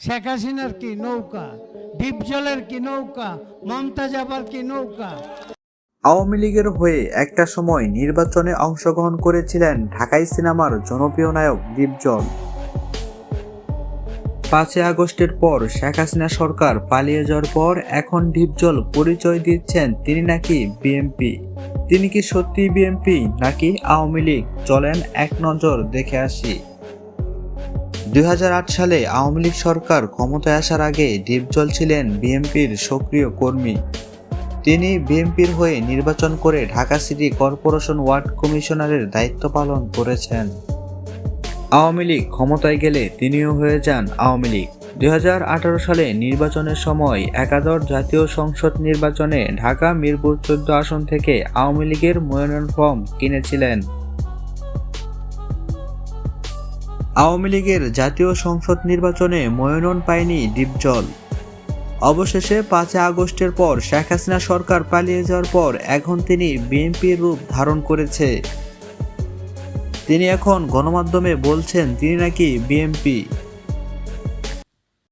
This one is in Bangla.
শেখ হাসিনার কি নৌকা? ডিপজলের কি নৌকা? মমতাজ আবার কি নৌকা? আওয়ামী লীগের হয়ে একটা সময় নির্বাচনে অংশগ্রহণ করেছিলেন ঢাকাই সিনেমার জনপ্রিয় নায়ক দীপজল পাঁচই আগস্টের পর শেখ হাসিনা সরকার পালিয়ে যাওয়ার পর এখন ডিপজল পরিচয় দিচ্ছেন তিনি নাকি বিএমপি তিনি কি সত্যি বিএমপি নাকি আওয়ামী লীগ? চলেন এক নজর দেখে আসি। দুই হাজার আট সালে আওয়ামী লীগ সরকার ক্ষমতায় আসার আগে ডিপজল ছিলেন বিএনপির সক্রিয় কর্মী। তিনি বিএনপির হয়ে নির্বাচন করে ঢাকা সিটি কর্পোরেশন ওয়ার্ড কমিশনারের দায়িত্ব পালন করেছেন। আওয়ামী লীগ ক্ষমতায় গেলে তিনিও হয়ে যান আওয়ামী লীগ। দুই হাজার আঠারো সালে নির্বাচনের সময় একাদশ জাতীয় সংসদ নির্বাচনে ঢাকা মিরপুর চোদ্দ আসন থেকে আওয়ামী লীগের মনোনয়ন ফর্ম কিনেছিলেন। আওয়ামী লীগের জাতীয় সংসদ নির্বাচনে মনোনয়ন পায়নি ডিপজল। অবশেষে পাঁচই আগস্টের পর শেখ হাসিনা সরকার পালিয়ে যাওয়ার পর এখন তিনি বিএনপির রূপ ধারণ করেছে। তিনি এখন গণমাধ্যমে বলছেন তিনি নাকি বিএনপি।